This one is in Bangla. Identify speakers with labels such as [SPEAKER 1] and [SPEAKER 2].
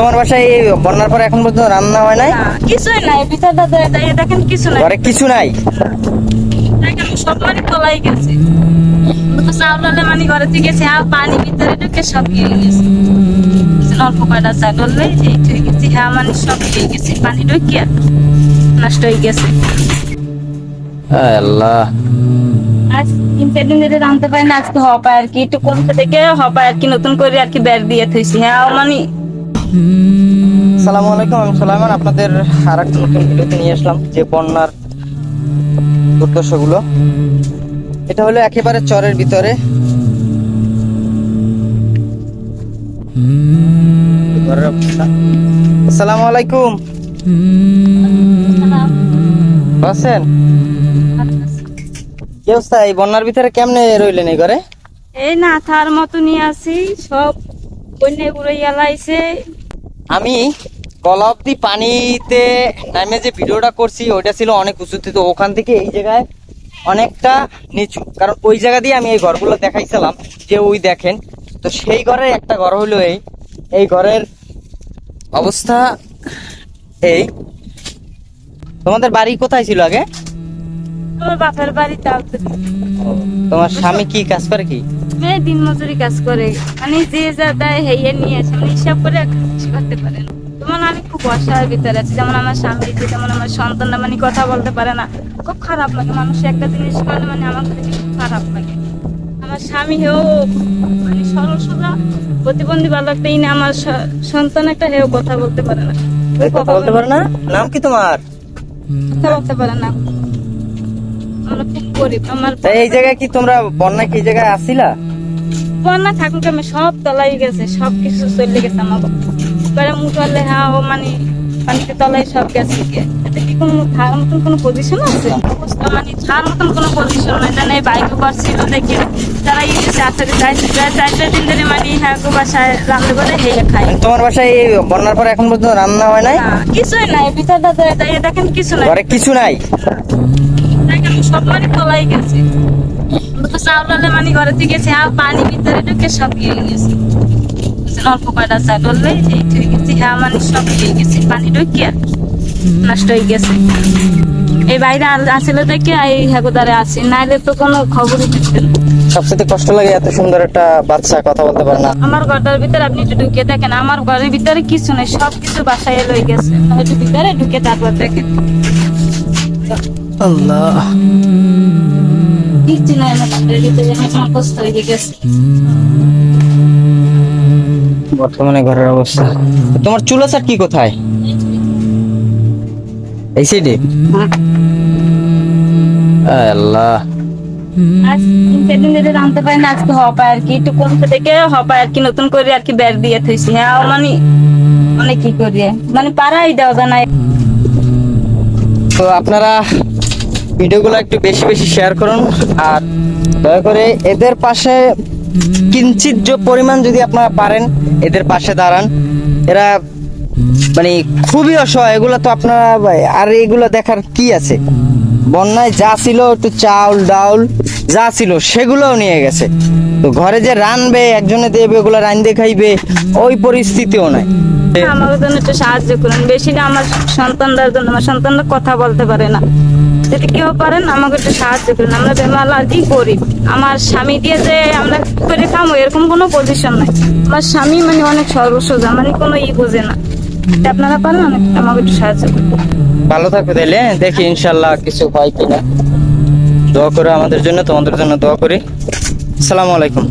[SPEAKER 1] তোমার বাসায় এই বন্যার পরে এখন পর্যন্ত রান্না হয় নাই?
[SPEAKER 2] না কিছুই নাই দে- দেখেন কিছু নাই।
[SPEAKER 1] ঘরে কিছু নাই?
[SPEAKER 2] দেখেন সব মানে তলাই গেছে। তো মানে ঘরে থেকে গেছে আর পানি ভিতরে ঢুকে সব গিয়ে গেছে। অল্প কয়টা চাল হলে এই হয়ে গেছে হ্যাঁ মানে সব গিয়ে গেছে পানি ঢুকিয়া নষ্ট হয়ে গেছে।
[SPEAKER 1] আল্লাহ।
[SPEAKER 2] আজ তিন চার দিন ধরে রাঁধতে পারি না আজকে আর কি একটু কমতে থেকে হপায় আর কি নতুন করে আর কি বের দিয়ে থইছি হ্যাঁ মানে
[SPEAKER 1] সালামু আলাইকুম আমি সোলাইমান। আপনাদের আর একটা নতুন ভিডিওতে নিয়ে আসলাম যে বন্যার দুর্দশাগুলো। এটা হলো একেবারে চরের ভিতরে। ঘরের আসসালামু আলাইকুম। আছেন কি অবস্থা? এই বন্যার ভিতরে কেমনে রইলেন এই ঘরে?
[SPEAKER 2] এই না থার মতো নিয়ে আসি সব বন্যা পুরো এলাইছে
[SPEAKER 1] আমি গলা অব্দি পানিতে নামে যে ভিডিওটা করছি, ওইটা ছিল অনেক উঁচুতে। তো ওখান থেকে এই জায়গায় অনেকটা নিচু। কারণ ওই জায়গা দিয়ে আমি এই ঘরগুলো দেখাইছিলাম, যে ওই দেখেন। তো সেই ঘরের একটা ঘর হলো এই। এই ঘরের অবস্থা এই। তোমাদের বাড়ি কোথায় ছিল আগে?
[SPEAKER 2] আমার বাপের আলতে
[SPEAKER 1] তোমার স্বামী কি কাজ করে কি?
[SPEAKER 2] মেয়ে দিন মজুরি কাজ করে। মানে যে যা দেয় হেয়ে নিয়ে আসে মানে হিসাব করে করতে পারে না। যেমন আমি খুব অসহায় ভিতরে আছি যেমন আমার স্বামী যেমন আমার সন্তানরা মানে কথা বলতে পারে না। খুব খারাপ লাগে মানুষ একটা জিনিস করলে মানে আমার কাছে খুব খারাপ লাগে। আমার স্বামী হেও মানে সরল সোজা প্রতিবন্ধী বালকটা ইনি আমার সন্তান একটা হেও কথা বলতে পারে না।
[SPEAKER 1] কথা বলতে পারো না? নাম কি তোমার?
[SPEAKER 2] কথা বলতে পারে না। আমরা খুব গরিব। আমার
[SPEAKER 1] এই জায়গায় কি তোমরা বন্যা কি জায়গায় আসিলা?
[SPEAKER 2] বন্যা থাকুক আমি সব তলাই গেছে সব কিছু চলে গেছে আমার এবারে মুঠালে হ্যাঁ ও মানে পানিতে তলাই সব গেছে। গিয়ে এতে কি কোনো থাকার মতন কোনো পজিশন আছে? মানে থাকার মতন কোনো পজিশন নাই। জানে বাইক করছিল দেখে তারা এই চারটে দিন ধরে মানে হ্যাঁ গো বাসায় রান্না করে খাই
[SPEAKER 1] তোমার বাসায় এই বন্যার পরে এখন পর্যন্ত রান্না হয় নাই?
[SPEAKER 2] না, কিছুই নাই ভিতরটা দেখেন কিছু নাই।
[SPEAKER 1] ঘরে কিছু নাই?
[SPEAKER 2] সব মানে গেছে। তো চাউল মানে ঘরে থেকে গেছে আর পানি ভিতরে ঢুকে সব গিয়ে গেছে। অল্প কয়টা চাল হলে এই হয়ে গেছে হ্যাঁ মানে সব গিয়ে গেছে পানি ঢুকিয়া নষ্ট হয়ে গেছে। এই বাইরে আল- আসলে থেকে এই হেগোদারে নাইলে তো কোনো খবরই দিতেন
[SPEAKER 1] সবচেয়ে কষ্ট লাগে এত সুন্দর একটা বাচ্চা কথা বলতে পারে না।
[SPEAKER 2] আমার ঘরটার ভিতরে আপনি একটু ঢুকে দেখেন আমার ঘরের ভিতরে কিছু নেই সব কিছু বাসায় লয়ে গেছে। একটু ভিতরে ঢুকে তারপর দেখেন।
[SPEAKER 1] আল্লাহ। বর্তমানে ঘরের অবস্থা। তোমার চুলা চাট কি কোথায়? এই সাইডে আল্লাহ।
[SPEAKER 2] পারি না আজকে হপায় আর কি। একটু কমতে থেকে হপায় আর কি নতুন করে আর কি বের দিয়ে থইছি। হ্যাঁ মানে মানে কি করি। মানে পাড়াই দেওয়া যায় না।
[SPEAKER 1] তো আপনারা ভিডিওগুলো একটু বেশি বেশি শেয়ার করুন। আর দয়া করে এদের পাশে কিঞ্চিত যে পরিমাণ যদি আপনারা পারেন, এদের পাশে দাঁড়ান। এরা মানে খুবই অসহায়, এগুলো তো আপনারা, আর এগুলো দেখার কি আছে? বন্যায় যা ছিল একটু চাউল, ডাউল, যা ছিল, সেগুলোও নিয়ে গেছে। তো ঘরে যে রানবে, একজনে দেবে, ওগুলো রান্ধে খাইবে ওই পরিস্থিতিও নাই।
[SPEAKER 2] আমাকে জন্য একটু সাহায্য করুন। বেশি না, আমার সন্তানদের জন্য। আমার সন্তানরা কথা বলতে পারে না। যদি কেউ পারেন, আমাকে একটু সাহায্য করুন। আমরা বেমালাজি করি আমার স্বামী দিয়ে যে আমরা করে খামো, এরকম কোনো পজিশন নাই। আমার স্বামী মানে অনেক সর্বসোজা মানে কোনো ই বোঝে না। আপনারা পারেন, আমাকে একটু সাহায্য করুন।
[SPEAKER 1] ভালো থাকবে তাইলে হ্যাঁ? দেখি ইনশাল্লাহ কিছু হয় কিনা। দোয়া করে আমাদের জন্য, তোমাদের জন্য দোয়া করি। আসসালামু আলাইকুম।